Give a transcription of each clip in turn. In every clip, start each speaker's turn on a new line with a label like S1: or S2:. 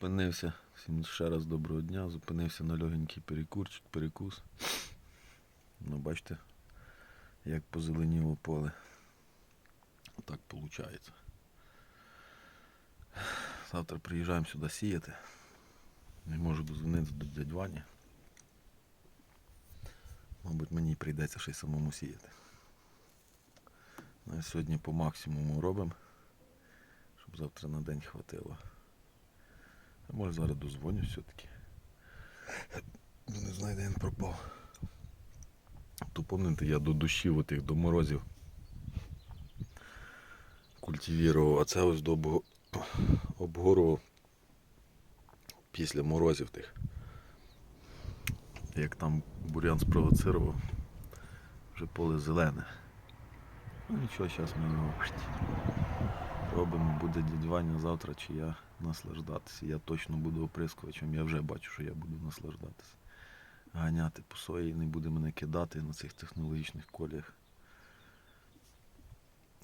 S1: Зупинився, всім ще раз доброго дня, зупинився на легенький перекурчик, перекус. Ну, бачите, як позеленіло поле. Так виходить. Завтра приїжджаємо сюди сіяти. Не можу дозвонитися до дядь Вані. Мабуть, мені прийдеться ще й самому сіяти. Ну, сьогодні по максимуму робимо, щоб завтра на день хватило. А може зараз дозвоню все-таки. Не знаю, де він пропав. То пам'ятаєте, я до душів отих, до морозів культивірував, а це ось до обго- обгорував після морозів тих. Як там бурян спровоцирував, вже поле зелене. Ну нічого, зараз ми його робимо, буде дядь Ваня завтра чи я наслаждатися. Я точно буду оприскувачем, я вже бачу, що я буду наслаждатися. Ганяти по сої, не буде мене кидати на цих технологічних коліях.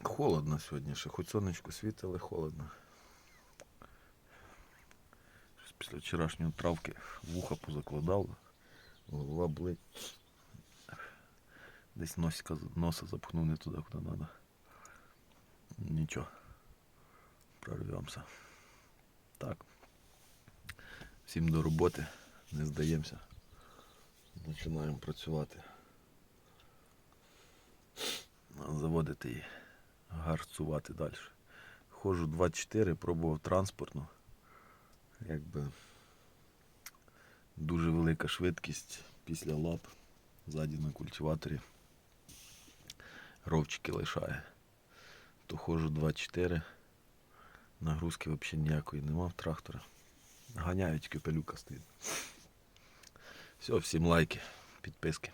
S1: Холодно сьогодні ще, хоч сонечко світить, холодно. Щось Після вчорашньої травки вуха позакладав, голова болить. Десь носика, носа запхнув не туди, куди треба. Нічого. Прорвемося. Так. Всім до роботи. Не здаємося. Починаємо працювати. Заводити і гарцувати далі. Ходжу 24, пробував транспортну. Якби дуже велика швидкість після лап ззаді на культиваторі. Ровчики лишає. То ходжу 2-4. Нагрузки взагалі ніякої нема в трактора. Ганяють капелюка стоїть. Все, всім лайки, підписки.